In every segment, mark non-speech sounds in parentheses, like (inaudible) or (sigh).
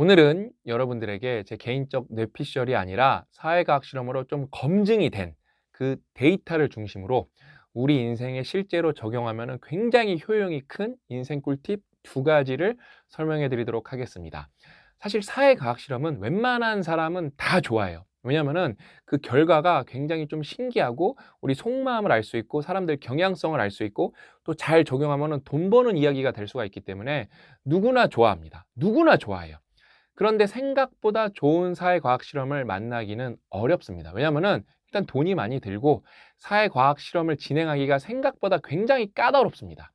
오늘은 여러분들에게 제 개인적 뇌피셜이 아니라 사회과학 실험으로 좀 검증이 된 그 데이터를 중심으로 우리 인생에 실제로 적용하면 굉장히 효용이 큰 인생 꿀팁 두 가지를 설명해 드리도록 하겠습니다. 사실 사회과학 실험은 웬만한 사람은 다 좋아해요. 왜냐면은 그 결과가 굉장히 좀 신기하고 우리 속마음을 알 수 있고 사람들 경향성을 알 수 있고 또 잘 적용하면은 돈 버는 이야기가 될 수가 있기 때문에 누구나 좋아합니다. 누구나 좋아해요. 그런데 생각보다 좋은 사회과학 실험을 만나기는 어렵습니다. 왜냐면은 일단 돈이 많이 들고 사회과학 실험을 진행하기가 생각보다 굉장히 까다롭습니다.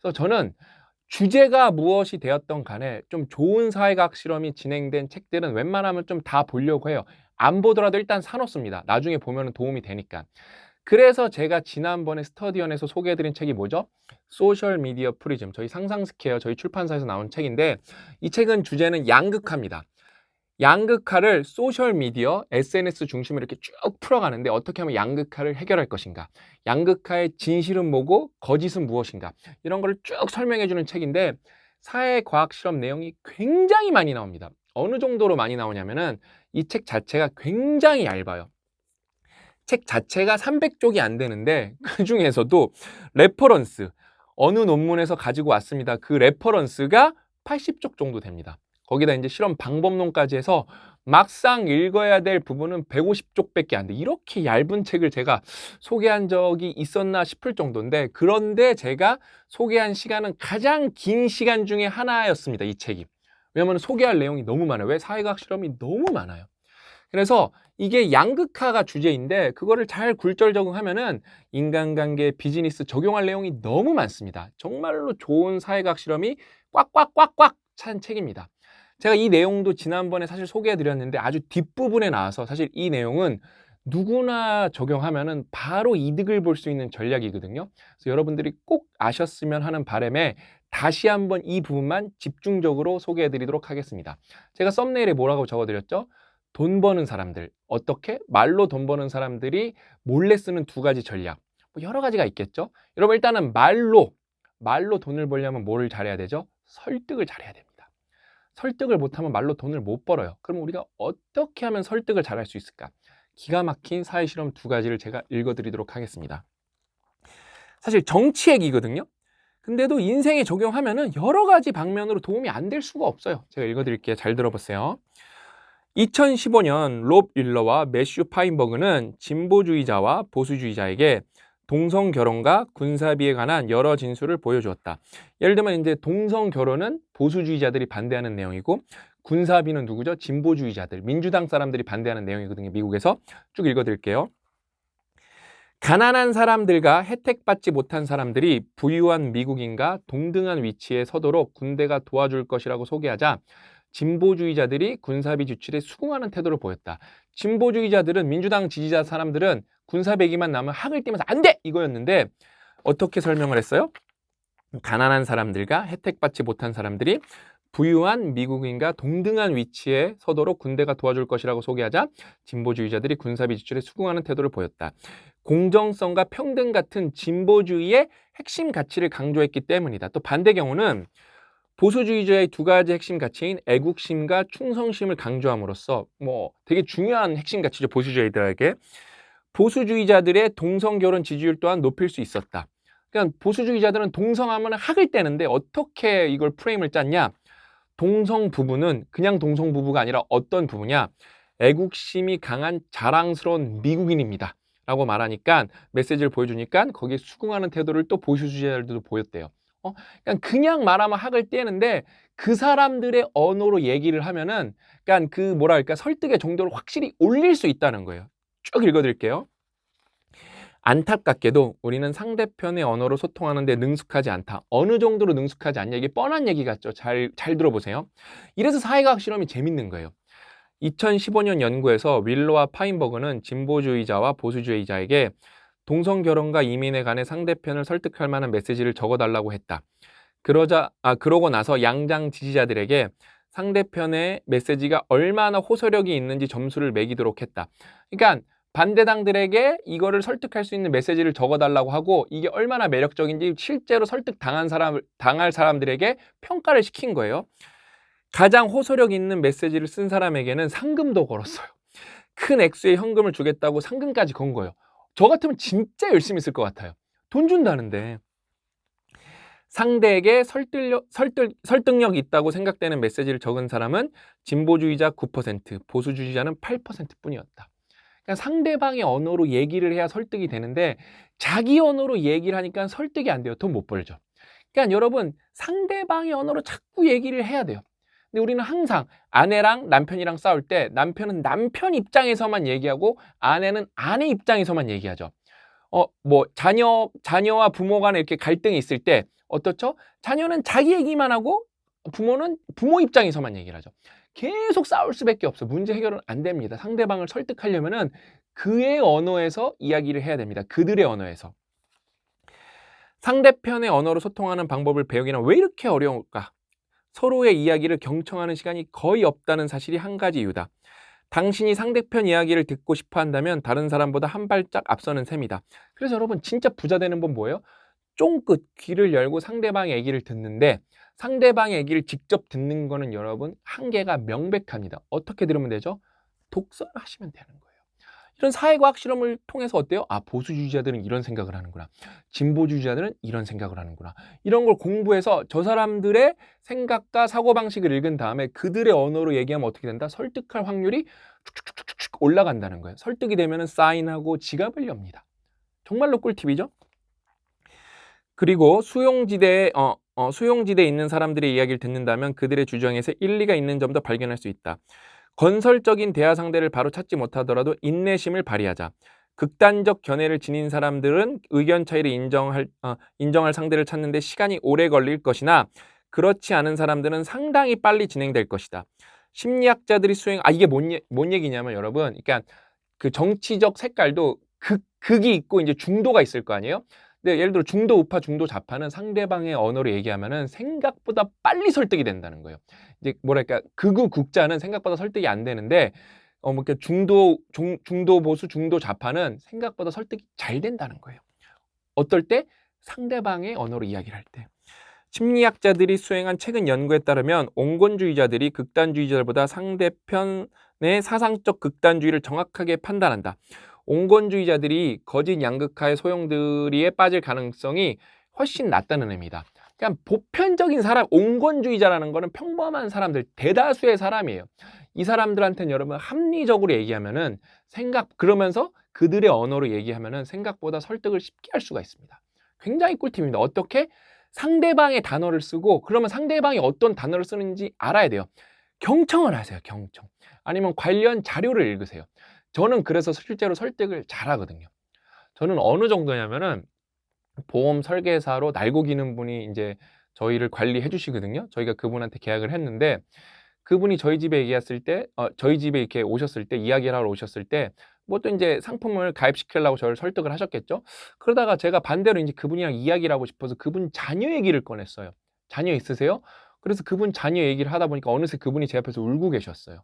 그래서 저는 주제가 무엇이 되었던 간에 좀 좋은 사회과학 실험이 진행된 책들은 웬만하면 좀 다 보려고 해요. 안 보더라도 일단 사놓습니다. 나중에 보면 도움이 되니까. 그래서 제가 지난번에 스터디언에서 소개해드린 책이 뭐죠? 소셜 미디어 프리즘. 저희 상상스퀘어 저희 출판사에서 나온 책인데 이 책은 주제는 양극화입니다. 양극화를 소셜 미디어, SNS 중심으로 이렇게 쭉 풀어가는데 어떻게 하면 양극화를 해결할 것인가? 양극화의 진실은 뭐고 거짓은 무엇인가? 이런 걸쭉 설명해 주는 책인데 사회 과학 실험 내용이 굉장히 많이 나옵니다. 어느 정도로 많이 나오냐면은 이 책 자체가 굉장히 얇아요. 책 자체가 300쪽이 안 되는데 그 중에서도 레퍼런스 어느 논문에서 가지고 왔습니다. 그 레퍼런스가 80쪽 정도 됩니다. 거기다 이제 실험 방법론까지 해서 막상 읽어야 될 부분은 150쪽밖에 안 돼. 이렇게 얇은 책을 제가 소개한 적이 있었나 싶을 정도인데 그런데 제가 소개한 시간은 가장 긴 시간 중에 하나였습니다. 이 책이. 왜냐하면 소개할 내용이 너무 많아요. 왜 사회과학 실험이 너무 많아요. 그래서 이게 양극화가 주제인데 그거를 잘 굴절 적응하면은 인간관계, 비즈니스 적용할 내용이 너무 많습니다. 정말로 좋은 사회과학 실험이 꽉꽉꽉꽉 찬 책입니다. 제가 이 내용도 지난번에 사실 소개해 드렸는데 아주 뒷부분에 나와서 사실 이 내용은 누구나 적용하면은 바로 이득을 볼 수 있는 전략이거든요. 그래서 여러분들이 꼭 아셨으면 하는 바람에 다시 한번 이 부분만 집중적으로 소개해 드리도록 하겠습니다. 제가 썸네일에 뭐라고 적어 드렸죠? 돈 버는 사람들. 어떻게? 말로 돈 버는 사람들이 몰래 쓰는 두 가지 전략. 뭐 여러 가지가 있겠죠? 여러분 일단은 말로 말로 돈을 벌려면 뭐를 잘해야 되죠? 설득을 잘해야 됩니다. 설득을 못하면 말로 돈을 못 벌어요. 그럼 우리가 어떻게 하면 설득을 잘할 수 있을까? 기가 막힌 사회 실험 두 가지를 제가 읽어드리도록 하겠습니다. 사실 정치 얘기거든요. 근데도 인생에 적용하면은 여러 가지 방면으로 도움이 안 될 수가 없어요. 제가 읽어드릴게요. 잘 들어보세요. 2015년 롭 윌러와 매슈 파인버그는 진보주의자와 보수주의자에게 동성 결혼과 군사비에 관한 여러 진술을 보여주었다. 예를 들면 이제 동성 결혼은 보수주의자들이 반대하는 내용이고 군사비는 누구죠? 진보주의자들, 민주당 사람들이 반대하는 내용이거든요. 미국에서 쭉 읽어드릴게요. 가난한 사람들과 혜택받지 못한 사람들이 부유한 미국인과 동등한 위치에 서도록 군대가 도와줄 것이라고 소개하자 진보주의자들이 군사비 주출에 수긍하는 태도를 보였다. 진보주의자들은 민주당 지지자 사람들은 군사배기만 나면 학을 띄면서 안 돼! 이거였는데 어떻게 설명을 했어요? 가난한 사람들과 혜택받지 못한 사람들이 부유한 미국인과 동등한 위치에 서도록 군대가 도와줄 것이라고 소개하자 진보주의자들이 군사비 지출에 수긍하는 태도를 보였다. 공정성과 평등 같은 진보주의의 핵심 가치를 강조했기 때문이다. 또 반대 경우는 보수주의자의 두 가지 핵심 가치인 애국심과 충성심을 강조함으로써 뭐 되게 중요한 핵심 가치죠 보수주의들에게 보수주의자들의 동성 결혼 지지율 또한 높일 수 있었다. 그러니까 보수주의자들은 동성하면 학을 떼는데 어떻게 이걸 프레임을 짰냐? 동성 부부는 그냥 동성 부부가 아니라 어떤 부부냐? 애국심이 강한 자랑스러운 미국인입니다. 라고 말하니까 메시지를 보여주니까 거기에 수긍하는 태도를 또 보수주의자들도 보였대요. 어, 그냥 그냥 말하면 학을 떼는데 그 사람들의 언어로 얘기를 하면은 그러니까 그 뭐랄까 설득의 정도를 확실히 올릴 수 있다는 거예요. 쭉 읽어드릴게요. 안타깝게도 우리는 상대편의 언어로 소통하는데 능숙하지 않다. 어느 정도로 능숙하지 않냐 이게 뻔한 얘기 같죠. 잘 잘 들어보세요. 이래서 사회과학 실험이 재밌는 거예요. 2015년 연구에서 윌로와 파인버그는 진보주의자와 보수주의자에게 동성 결혼과 이민에 관해 상대편을 설득할 만한 메시지를 적어달라고 했다. 그러자 아 그러고 나서 양장 지지자들에게 상대편의 메시지가 얼마나 호소력이 있는지 점수를 매기도록 했다. 그러니까 반대당들에게 이거를 설득할 수 있는 메시지를 적어달라고 하고 이게 얼마나 매력적인지 실제로 설득 당한 사람 당할 사람들에게 평가를 시킨 거예요. 가장 호소력 있는 메시지를 쓴 사람에게는 상금도 걸었어요. 큰 액수의 현금을 주겠다고 상금까지 건 거예요. 저 같으면 진짜 열심히 쓸 것 같아요. 돈 준다는데. 상대에게 설득력, 설득, 설득력 있다고 생각되는 메시지를 적은 사람은 진보주의자 9%, 보수주의자는 8% 뿐이었다. 그러니까 상대방의 언어로 얘기를 해야 설득이 되는데 자기 언어로 얘기를 하니까 설득이 안 돼요. 돈 못 벌죠. 그러니까 여러분 상대방의 언어로 자꾸 얘기를 해야 돼요. 근데 우리는 항상 아내랑 남편이랑 싸울 때 남편은 남편 입장에서만 얘기하고 아내는 아내 입장에서만 얘기하죠. 어, 뭐 자녀 자녀와 부모 간에 이렇게 갈등이 있을 때 어떻죠? 자녀는 자기 얘기만 하고 부모는 부모 입장에서만 얘기를 하죠. 계속 싸울 수밖에 없어. 문제 해결은 안 됩니다. 상대방을 설득하려면은 그의 언어에서 이야기를 해야 됩니다. 그들의 언어에서. 상대편의 언어로 소통하는 방법을 배우기는 왜 이렇게 어려울까? 서로의 이야기를 경청하는 시간이 거의 없다는 사실이 한 가지 이유다. 당신이 상대편 이야기를 듣고 싶어 한다면 다른 사람보다 한 발짝 앞서는 셈이다. 그래서 여러분 진짜 부자 되는 법 뭐예요? 쫑긋 귀를 열고 상대방의 얘기를 듣는데 상대방의 얘기를 직접 듣는 거는 여러분 한계가 명백합니다. 어떻게 들으면 되죠? 독서를 하시면 되는 거예요. 이런 사회과학 실험을 통해서 어때요? 아, 보수주의자들은 이런 생각을 하는구나. 진보주의자들은 이런 생각을 하는구나. 이런 걸 공부해서 저 사람들의 생각과 사고방식을 읽은 다음에 그들의 언어로 얘기하면 어떻게 된다? 설득할 확률이 쭉쭉쭉쭉 올라간다는 거예요. 설득이 되면 사인하고 지갑을 엽니다. 정말로 꿀팁이죠? 그리고 수용지대에 어, 어, 수용지대에 있는 사람들의 이야기를 듣는다면 그들의 주장에서 일리가 있는 점도 발견할 수 있다. 건설적인 대화 상대를 바로 찾지 못하더라도 인내심을 발휘하자. 극단적 견해를 지닌 사람들은 의견 차이를 인정할, 어, 인정할 상대를 찾는데 시간이 오래 걸릴 것이나 그렇지 않은 사람들은 상당히 빨리 진행될 것이다. 심리학자들이 수행, 아, 이게 뭔, 뭔 얘기냐면 여러분, 그러니까 그 정치적 색깔도 극, 극이 있고 이제 중도가 있을 거 아니에요? 근데 예를 들어 중도 우파, 중도 좌파는 상대방의 언어로 얘기하면은 생각보다 빨리 설득이 된다는 거예요. 이제 뭐랄까 극우 국자는 생각보다 설득이 안 되는데 어, 뭐 이렇게 중도 중, 중도 보수, 중도 좌파는 생각보다 설득이 잘 된다는 거예요. 어떨 때 상대방의 언어로 이야기를 할 때. 심리학자들이 수행한 최근 연구에 따르면 온건주의자들이 극단주의자들보다 상대편의 사상적 극단주의를 정확하게 판단한다. 온건주의자들이 거짓 양극화의 소용들이에 빠질 가능성이 훨씬 낮다는 의미다. 그냥 보편적인 사람, 온건주의자라는 거는 평범한 사람들, 대다수의 사람이에요. 이 사람들한테는 여러분 합리적으로 얘기하면은 생각, 그러면서 그들의 언어로 얘기하면은 생각보다 설득을 쉽게 할 수가 있습니다. 굉장히 꿀팁입니다. 어떻게? 상대방의 단어를 쓰고 그러면 상대방이 어떤 단어를 쓰는지 알아야 돼요. 경청을 하세요. 경청. 아니면 관련 자료를 읽으세요. 저는 그래서 실제로 설득을 잘 하거든요. 저는 어느 정도냐면은 보험 설계사로 날고 기는 분이 이제 저희를 관리해 주시거든요. 저희가 그분한테 계약을 했는데 그분이 저희 집에 얘기했을 때, 어, 저희 집에 이렇게 오셨을 때, 이야기를 하러 오셨을 때, 뭐 또 이제 상품을 가입시키려고 저를 설득을 하셨겠죠? 그러다가 제가 반대로 이제 그분이랑 이야기를 하고 싶어서 그분 자녀 얘기를 꺼냈어요. 자녀 있으세요? 그래서 그분 자녀 얘기를 하다 보니까 어느새 그분이 제 앞에서 울고 계셨어요.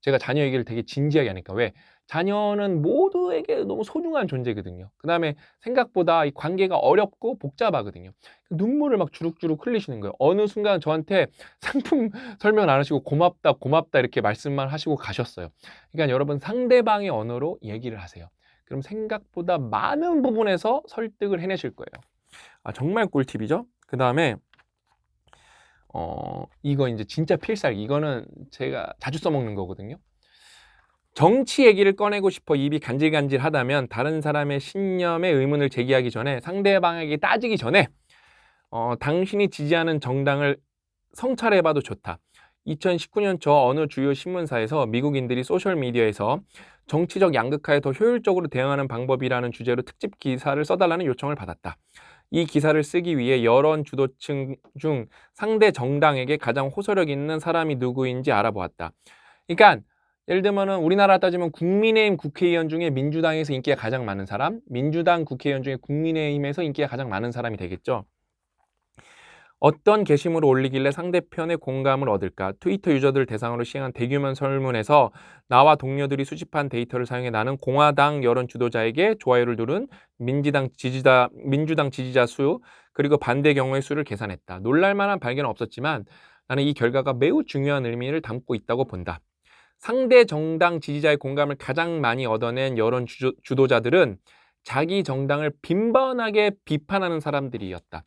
제가 자녀 얘기를 되게 진지하게 하니까 왜 자녀는 모두에게 너무 소중한 존재거든요. 그 다음에 생각보다 이 관계가 어렵고 복잡하거든요. 눈물을 막 주룩주룩 흘리시는 거예요. 어느 순간 저한테 상품 (laughs) 설명 안 하시고 고맙다, 고맙다 이렇게 말씀만 하시고 가셨어요. 그러니까 여러분 상대방의 언어로 얘기를 하세요. 그럼 생각보다 많은 부분에서 설득을 해내실 거예요. 아, 정말 꿀팁이죠? 그 다음에 어, 이거 이제 진짜 필살. 이거는 제가 자주 써먹는 거거든요. 정치 얘기를 꺼내고 싶어 입이 간질간질 하다면 다른 사람의 신념에 의문을 제기하기 전에 상대방에게 따지기 전에 어, 당신이 지지하는 정당을 성찰해봐도 좋다. 2019년 저 어느 주요 신문사에서 미국인들이 소셜미디어에서 정치적 양극화에 더 효율적으로 대응하는 방법이라는 주제로 특집 기사를 써달라는 요청을 받았다. 이 기사를 쓰기 위해 여론 주도층 중 상대 정당에게 가장 호소력 있는 사람이 누구인지 알아보았다. 그러니까 예를 들면은 우리나라 따지면 국민의힘 국회의원 중에 민주당에서 인기가 가장 많은 사람, 민주당 국회의원 중에 국민의힘에서 인기가 가장 많은 사람이 되겠죠. 어떤 게시물을 올리길래 상대편의 공감을 얻을까? 트위터 유저들 대상으로 시행한 대규모 설문에서 나와 동료들이 수집한 데이터를 사용해 나는 공화당 여론 주도자에게 좋아요를 누른 민주당 지지자 민주당 지지자 수 그리고 반대 경우의 수를 계산했다. 놀랄만한 발견은 없었지만 나는 이 결과가 매우 중요한 의미를 담고 있다고 본다. 상대 정당 지지자의 공감을 가장 많이 얻어낸 여론 주도자들은 자기 정당을 빈번하게 비판하는 사람들이었다.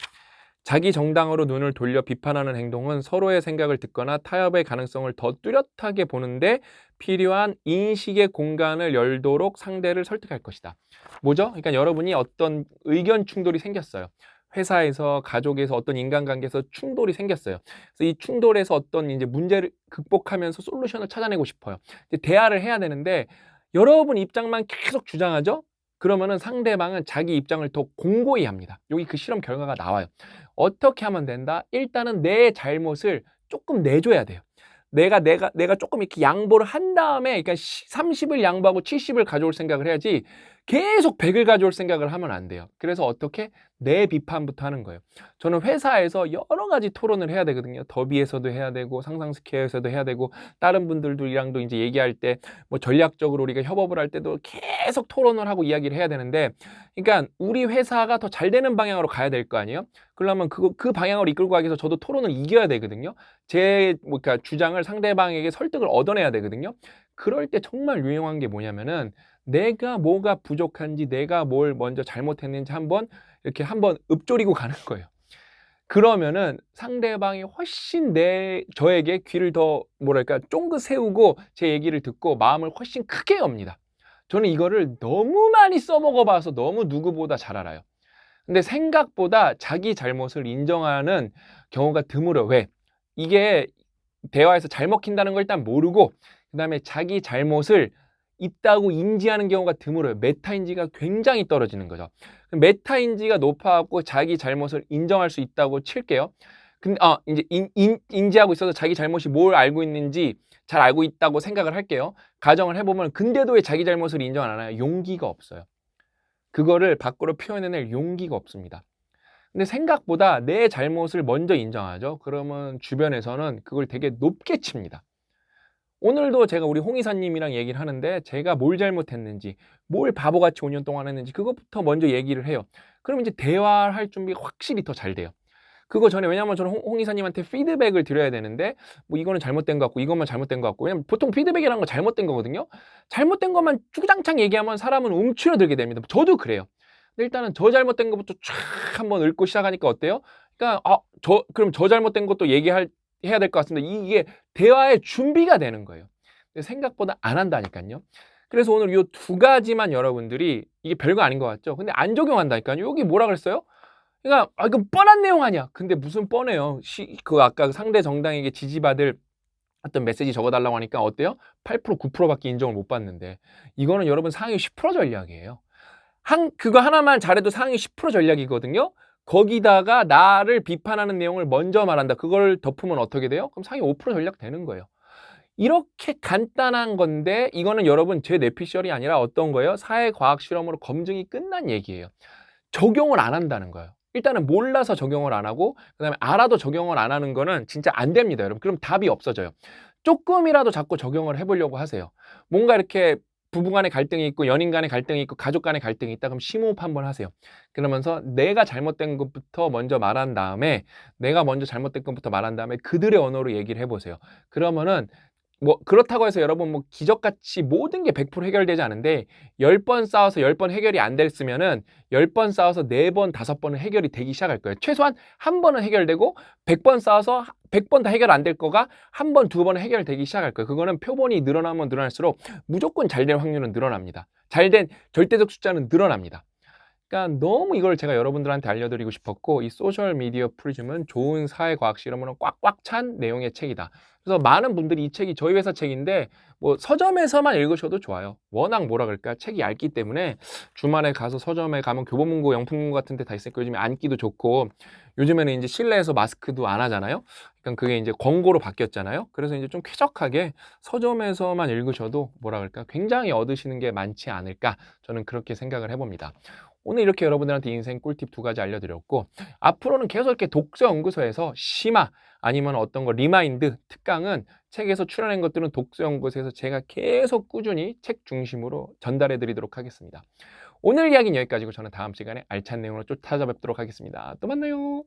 자기 정당으로 눈을 돌려 비판하는 행동은 서로의 생각을 듣거나 타협의 가능성을 더 뚜렷하게 보는데 필요한 인식의 공간을 열도록 상대를 설득할 것이다. 뭐죠? 그러니까 여러분이 어떤 의견 충돌이 생겼어요. 회사에서 가족에서 어떤 인간관계에서 충돌이 생겼어요. 그래서 이 충돌에서 어떤 이제 문제를 극복하면서 솔루션을 찾아내고 싶어요. 대화를 해야 되는데 여러분 입장만 계속 주장하죠? 그러면은 상대방은 자기 입장을 더 공고히 합니다. 여기 그 실험 결과가 나와요. 어떻게 하면 된다? 일단은 내 잘못을 조금 내줘야 돼요. 내가 내가 내가 조금 이렇게 양보를 한 다음에 그러니까 30을 양보하고 70을 가져올 생각을 해야지 계속 100을 가져올 생각을 하면 안 돼요. 그래서 어떻게 내 비판부터 하는 거예요. 저는 회사에서 여러 가지 토론을 해야 되거든요. 더비에서도 해야 되고 상상 스퀘어에서도 해야 되고 다른 분들이랑도 이제 얘기할 때 뭐 전략적으로 우리가 협업을 할 때도 계속 토론을 하고 이야기를 해야 되는데 그러니까 우리 회사가 더 잘 되는 방향으로 가야 될 거 아니에요? 그러면 그, 그 방향으로 이끌고 가기 위해서 저도 토론을 이겨야 되거든요. 제, 뭐, 그러니까 주장을 상대방에게 설득을 얻어내야 되거든요. 그럴 때 정말 유용한 게 뭐냐면은 내가 뭐가 부족한지 내가 뭘 먼저 잘못했는지 한번 이렇게 한번 읊조리고 가는 거예요. 그러면은 상대방이 훨씬 내 저에게 귀를 더 뭐랄까 쫑긋 세우고 제 얘기를 듣고 마음을 훨씬 크게 엽니다. 저는 이거를 너무 많이 써먹어 봐서 너무 누구보다 잘 알아요. 근데 생각보다 자기 잘못을 인정하는 경우가 드물어. 왜? 이게 대화에서 잘 먹힌다는 걸 일단 모르고 그다음에 자기 잘못을 있다고 인지하는 경우가 드물어요. 메타인지가 굉장히 떨어지는 거죠. 메타인지가 높아갖고 자기 잘못을 인정할 수 있다고 칠게요. 근데 아 이제 인, 인, 인지하고 있어서 자기 잘못이 뭘 알고 있는지 잘 알고 있다고 생각을 할게요. 가정을 해보면 근데도 왜 자기 잘못을 인정 안 하나요? 용기가 없어요. 그거를 밖으로 표현해낼 용기가 없습니다. 근데 생각보다 내 잘못을 먼저 인정하죠. 그러면 주변에서는 그걸 되게 높게 칩니다. 오늘도 제가 우리 홍 이사님이랑 얘기를 하는데 제가 뭘 잘못했는지 뭘 바보같이 5년 동안 했는지 그것부터 먼저 얘기를 해요. 그러면 이제 대화할 준비가 확실히 더 잘 돼요. 그거 전에 왜냐면 저는 홍, 홍 이사님한테 피드백을 드려야 되는데 뭐 이거는 잘못된 것 같고 이것만 잘못된 것 같고 왜냐면 보통 피드백이라는 건 잘못된 거거든요. 잘못된 것만 주장창 얘기하면 사람은 움츠러들게 됩니다. 저도 그래요. 일단은 저 잘못된 것부터 쫙 한번 읊고 시작하니까 어때요? 그러니까 아, 저 그럼 저 잘못된 것도 얘기할 해야 될 것 같습니다. 이게 대화의 준비가 되는 거예요. 생각보다 안 한다니까요. 그래서 오늘 이 두 가지만 여러분들이 이게 별거 아닌 것 같죠? 근데 안 적용한다니까요. 여기 뭐라 그랬어요? 그러니까 아 이거 뻔한 내용 아니야. 근데 무슨 뻔해요. 시, 그 아까 상대 정당에게 지지받을 어떤 메시지 적어달라고 하니까 어때요? 8% 9%밖에 인정을 못 받는데 이거는 여러분 상위 10% 전략이에요. 한 그거 하나만 잘해도 상위 10% 전략이거든요. 거기다가 나를 비판하는 내용을 먼저 말한다. 그걸 덮으면 어떻게 돼요? 그럼 상위 5% 전략 되는 거예요. 이렇게 간단한 건데 이거는 여러분 제 뇌피셜이 아니라 어떤 거예요? 사회과학 실험으로 검증이 끝난 얘기예요. 적용을 안 한다는 거예요. 일단은 몰라서 적용을 안 하고 그다음에 알아도 적용을 안 하는 거는 진짜 안 됩니다, 여러분. 그럼 답이 없어져요. 조금이라도 자꾸 적용을 해보려고 하세요. 뭔가 이렇게 부부 간의 갈등이 있고 연인 간의 갈등이 있고 가족 간의 갈등이 있다 그럼 심호흡 한번 하세요. 그러면서 내가 잘못된 것부터 먼저 말한 다음에 내가 먼저 잘못된 것부터 말한 다음에 그들의 언어로 얘기를 해보세요. 그러면은 뭐 그렇다고 해서 여러분 뭐 기적같이 모든 게 100% 해결되지 않은데 10번 싸워서 10번 해결이 안 됐으면은 10번 싸워서 4번, 5번은 해결이 되기 시작할 거예요. 최소한 한 번은 해결되고 100번 싸워서 100번 다 해결 안 될 거가 한 번, 두 번은 해결되기 시작할 거예요. 그거는 표본이 늘어나면 늘어날수록 무조건 잘 될 확률은 늘어납니다. 잘 된 절대적 숫자는 늘어납니다. 그러니까 너무 이걸 제가 여러분들한테 알려드리고 싶었고 이 소셜 미디어 프리즘은 좋은 사회과학 실험으로 꽉꽉 찬 내용의 책이다. 그래서 많은 분들이 이 책이 저희 회사 책인데 뭐 서점에서만 읽으셔도 좋아요. 워낙 뭐라 그럴까 책이 얇기 때문에 주말에 가서 서점에 가면 교보문고, 영풍문고 같은 데 다 있으니까 요즘에 앉기도 좋고 요즘에는 이제 실내에서 마스크도 안 하잖아요. 그러니까 그게 이제 권고로 바뀌었잖아요. 그래서 이제 좀 쾌적하게 서점에서만 읽으셔도 뭐라 그럴까 굉장히 얻으시는 게 많지 않을까 저는 그렇게 생각을 해봅니다. 오늘 이렇게 여러분들한테 인생 꿀팁 두 가지 알려드렸고 앞으로는 계속 이렇게 독서 연구소에서 심화 아니면 어떤 거 리마인드 특강은 책에서 출연한 것들은 독서 연구소에서 제가 계속 꾸준히 책 중심으로 전달해 드리도록 하겠습니다. 오늘 이야기는 여기까지고 저는 다음 시간에 알찬 내용으로 쫓 찾아뵙도록 하겠습니다. 또 만나요.